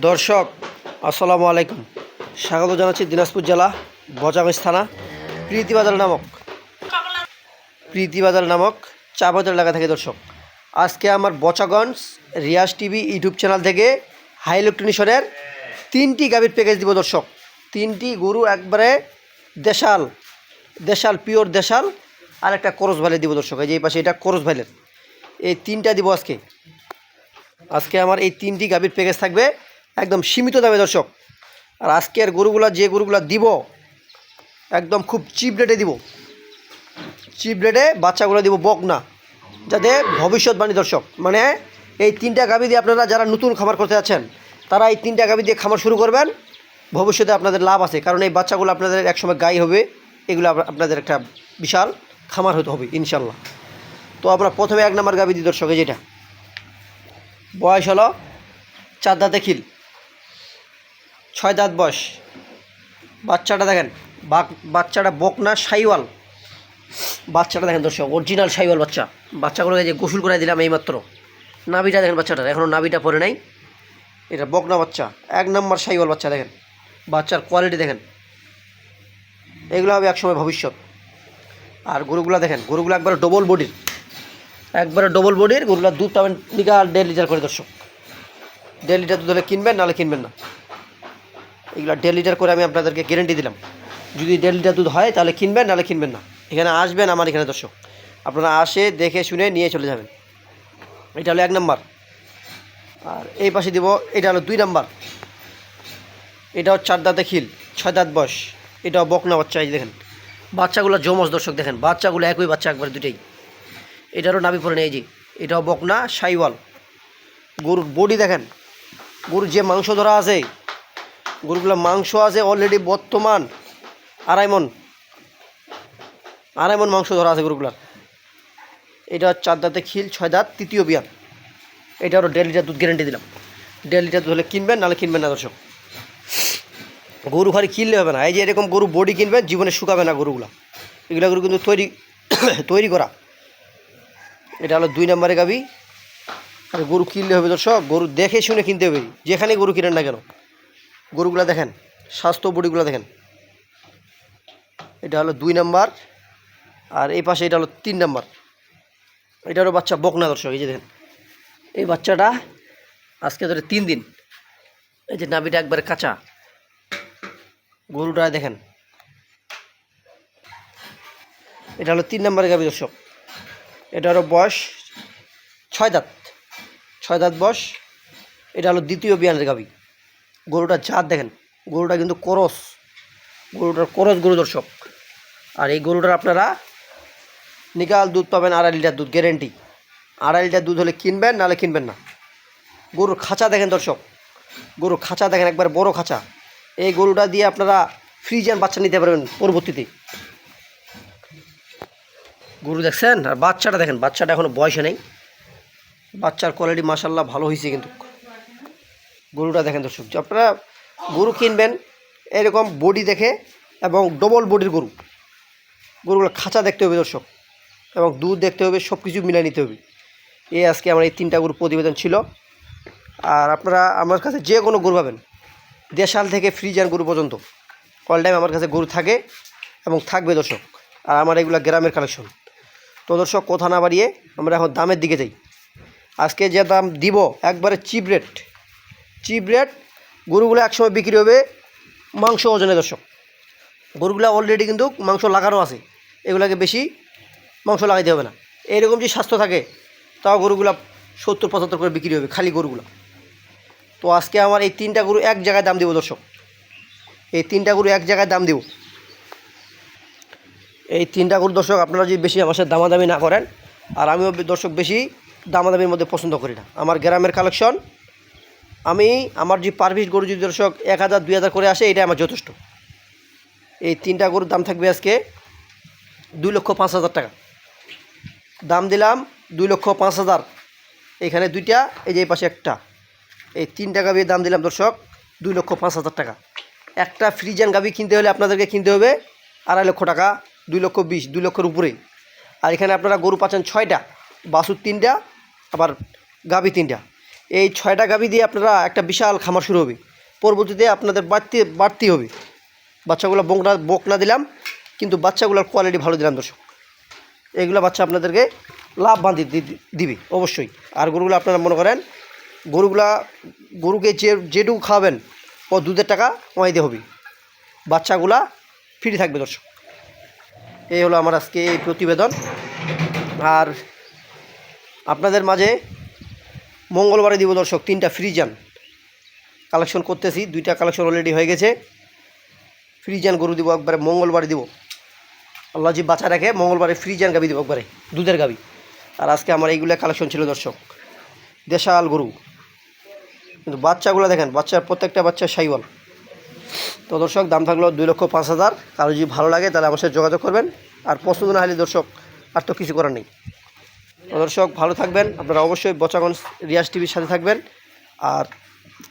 দর্শক, আসসালামু আলাইকুম। স্বাগত জানাচ্ছি দিনাজপুর জেলা বজাগঞ্জ থানা প্রীতিবাজার নামক প্রীতিবাজার নামক চা বাজার এলাকা থেকে দর্শক। আজকে আমার Bachaganj Riaz TV YouTube channel থেকে হাই ইলেকট্রনিশনের তিনটি গাভীর প্যাকেজ দিব দর্শক। তিনটি গরু একবারে দেশাল দেশাল পিওর দেশাল, আর একটা করস ভাইলে দিব দর্শক। এই যে এই পাশে এটা করস ভাইলের। এই তিনটা দিব আজকে। আজকে আমার এই তিনটি গাভীর প্যাকেজ থাকবে একদম সীমিত দামে, দর্শক। আর আজকের গরুগুলা, যে গরুগুলা দিব, একদম খুব চিপ রেটে দিব। চিপ রেটে বাচ্চাগুলো দিব বক না যাতে ভবিষ্যৎবাণী, দর্শক। মানে এই তিনটা গাভী দিয়ে আপনারা যারা নতুন খামার করতে যাচ্ছেন, তারা এই তিনটা গাভী দিয়ে খামার শুরু করবেন। ভবিষ্যতে আপনাদের লাভ আছে, কারণ এই বাচ্চাগুলো আপনাদের একসময় গাই হবে, এগুলো আপনাদের একটা বিশাল খামার হতে হবে ইনশাল্লাহ তো আমরা প্রথমে এক নম্বর গাভী দিই, দর্শক যেটা। বয়স হলো চার দাঁতে খিল। ছয় দাঁত বয়স। বাচ্চাটা দেখেন বাচ্চাটা বকনা সাইওয়াল। বাচ্চাটা দেখেন দর্শক অরিজিনাল সাইওয়াল বাচ্চা। বাচ্চাগুলোকে যে গোসল করে দিলাম এইমাত্র। নাভিটা দেখেন বাচ্চাটার এখনও নাভিটা পরে নাই। এটা বকনা বাচ্চা, এক নম্বর সাইওয়াল বাচ্চা দেখেন। বাচ্চার কোয়ালিটি দেখেন। এগুলো হবে একসময় ভবিষ্যৎ। আর গরুগুলো দেখেন, গরুগুলো একবারে ডবল বডির একবারে ডবল বডির গরুগুলোর দুধ পাবেন বিকাল দেড় লিটার করে দর্শক। দেড় লিটার দুধ হলে কিনবেন, নাহলে কিনবেন না। এগুলো দেড় লিটার করে আমি আপনাদেরকে গ্যারেন্টি দিলাম। যদি দেড় লিটার দুধ হয়, তাহলে কিনবেন, নাহলে কিনবেন না। এখানে আসবেন আমার এখানে দর্শক। আপনারা আসে, দেখে, শুনে নিয়ে চলে যাবেন। এটা হলো এক নাম্বার। আর এই পাশে দিব, এটা হলো দুই নাম্বার। এটাও চার দাঁতে খিল, ছয় দাঁত বয়স। এটাও বকনা বাচ্চা, এই দেখেন। বাচ্চাগুলো জমজ দর্শক, দেখেন। বাচ্চাগুলো একই বাচ্চা একবার দুটেই এটারও নাবি পরে নেই যে। এটাও বকনা, সাইওয়াল। গরুর বডি দেখেন। গরুর যে মাংস ধরা আছে গরুগুলো মাংস আছে অলরেডি বর্তমান। আড়াই মন। আড়াই মন মাংস ধরা আছে গরুগুলার। এটা চার দাঁতে খিল, ছয় দাঁত, তৃতীয় বিয়ার। এটারও দেড় লিটার দুধ গ্যারেন্টি দিলাম। দেড় লিটার দুধ হলে কিনবেন, নাহলে কিনবেন না দর্শক। গরু খালি কিনলে হবে না। এই যে এরকম গরু বডি কিনবেন, জীবনে শুকাবে না গরুগুলা। এগুলো গরু কিন্তু তৈরি তৈরি করা। এটা হলো দুই নম্বরে গাবি আর গরু কিনলে হবে দর্শক, গরু দেখে শুনে কিনতে হবে। যেখানে গরু কিনেন না কেন। গরুগুলো দেখেন, স্বাস্থ্য বডিগুলো দেখেন। এটা হলো দুই নাম্বার, আর এই পাশে এটা হলো তিন নাম্বার। এটা হলো বাচ্চা বকনা দর্শক, এই যে দেখেন। এই বাচ্চাটা আজকে ধরে তিন দিন। এই যে নাবিটা একবারে কাঁচা। গরুটা দেখেন। এটা হলো তিন নম্বরের গাবি দর্শক। এটা হলো বয়স ছয় দাঁত। ছয় দাঁত বয়স। এটা হলো দ্বিতীয় বিয়ানের গাবি গরুটার জাত দেখেন, গরুটা কিন্তু করস, গরুটার করস গরু দর্শক আর এই গরুটার আপনারা নিকাল দুধ পাবেন আড়াই লিটার দুধ গ্যারেন্টি আড়াই লিটার দুধ হলে কিনবেন, নাহলে কিনবেন না। গরুর খাঁচা দেখেন দর্শক, গরুর খাঁচা দেখেন, একবার বড় খাঁচা। এই গরুটা দিয়ে আপনারা ফ্রিজিয়ান বাচ্চা নিতে পারবেন পরবর্তীতে। গরু দেখছেন? আর বাচ্চাটা দেখেন, বাচ্চাটা এখনও বয়সে নেই। বাচ্চার কোয়ালিটি মাসাল্লাহ ভালো হয়েছে কিন্তু। গরুটা দেখেন দর্শক আপনারা গরু কিনবেন, এরকম বডি দেখে এবং ডবল বডির গরু। গরুগুলো খাঁচা দেখতে হবে দর্শক, এবং দুধ দেখতে হবে সব কিছু মিলাই নিতে হবে। এ আজকে আমার এই তিনটা গরু প্রতিবেদন ছিল। আর আপনারা আমার কাছে যে কোনো গরু পাবেন, দেশাল থেকে ফ্রিজার গরু পর্যন্ত অল টাইম আমার কাছে গরু থাকে এবং থাকবে দর্শক। আর আমার এগুলো গ্রামের কালেকশন তো দর্শক, কথা না বাড়িয়ে আমরা এখন দামের দিকে যাই। আজকে যে দাম দিব, একবারে চিপ রেট চিপ রেট, গরুগুলো একসময় বিক্রি হবে মাংস ওজনে দর্শক। গরুগুলো অলরেডি কিন্তু মাংস লাগানো আছে, এগুলাকে বেশি মাংস লাগাইতে হবে না। এরকম যে স্বাস্থ্য থাকে, তাও গরুগুলা সত্তর, পঁচাত্তর করে বিক্রি হবে খালি গরুগুলো। তো আজকে আমার এই তিনটা গরু এক জায়গায় দাম দিব দর্শক। এই তিনটা গরু এক জায়গায় দাম দিব। এই তিনটা গরু দর্শক, আপনারা যদি বেশি আমার সাথে দামাদামি না করেন, আর আমিও দর্শক বেশি দামাদামির মধ্যে পছন্দ করি না। আমার গ্রামের কালেকশন আমি আমার যে পারভিস গরু যদি দর্শক এক হাজার, দুই হাজার করে আসে, এটাই আমার যথেষ্ট। এই তিনটা গরুর দাম থাকবে আজকে দুই লক্ষ পাঁচ হাজার টাকা। দাম দিলাম দুই লক্ষ পাঁচ হাজার। এখানে দুইটা, এই যে এই পাশে একটা। এই তিনটা গাভির দাম দিলাম দর্শক দুই লক্ষ পাঁচ হাজার টাকা। একটা ফ্রিজান গাভি কিনতে হলে আপনাদেরকে কিনতে হবে আড়াই লক্ষ টাকা, দুই লক্ষ বিশ, দুই লক্ষের উপরে। আর এখানে আপনারা গরু পাচ্ছেন ছয়টা বাসুর তিনটা, আবার গাভি তিনটা। এই ছয়টা গাভি দিয়ে আপনারা একটা বিশাল খামার শুরু হবে। পরবর্তীতে আপনাদের বাড়তি বাড়তি হবে। বাচ্চাগুলো বোক না দিলাম, কিন্তু বাচ্চাগুলোর কোয়ালিটি ভালো দিলাম দর্শক। এগুলো বাচ্চা আপনাদেরকে লাভবান দি- দি- দিবে, অবশ্যই। আর গরুগুলো আপনারা মনে করেন, গরুগুলা, গরুকে যে, যেটুকু খাওয়াবেন, ও দুধের টাকা ওয়াইতে হবে। বাচ্চাগুলা ফ্রি থাকবে দর্শক। এই হলো আমার আজকে এই প্রতিবেদন। আর আপনাদের মাঝে মঙ্গলবারে দিব দর্শক, তিনটা ফ্রিজান। কালেকশন করতেছি, দুইটা কালেকশন অলরেডি হয়ে গেছে। ফ্রিজান গরু দিব একবারে, মঙ্গলবারে দিব। আল্লাহ জি বাচ্চা রাখে, মঙ্গলবারে ফ্রিজান গাবি দিব একবারে, দুধের গাবি। আর আজকে আমার এইগুলো কালেকশন ছিল দর্শক, দেশাল গরু। কিন্তু বাচ্চাগুলো দেখেন, বাচ্চার প্রত্যেকটা বাচ্চা সাইওয়াল। তো দর্শক, দাম থাকল দুই লক্ষ পাঁচ হাজার। কারও যদি ভালো লাগে, তাহলে আমার সাথে যোগাযোগ করবেন। আর পছন্দ না হলে দর্শক, আর তো কিছু করার নেই। দর্শক, ভালো থাকবেন। আপনারা অবশ্যই বচাগঞ্জ রিয়াজ টিভির সাথে থাকবেন আর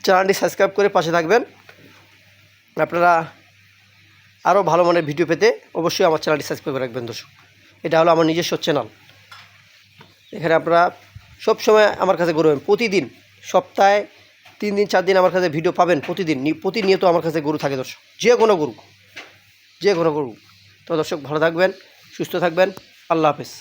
চ্যানেলটি সাবস্ক্রাইব করে পাশে থাকবেন। আপনারা আরও ভালো মানের ভিডিও পেতে অবশ্যই আমার চ্যানেলটি সাবস্ক্রাইব করে রাখবেন দর্শক। এটা হলো আমার নিজস্ব চ্যানেল। এখানে আপনারা সবসময় আমার কাছে গরু প্রতিদিন, সপ্তাহে তিন দিন, চার দিন আমার কাছে ভিডিও পাবেন প্রতিদিন। প্রতিনিয়ত আমার কাছে গরু থাকে দর্শক। যে কোনো গরু, যে কোনো গরু। তো দর্শক, ভালো থাকবেন, সুস্থ থাকবেন। আল্লাহ হাফেজ।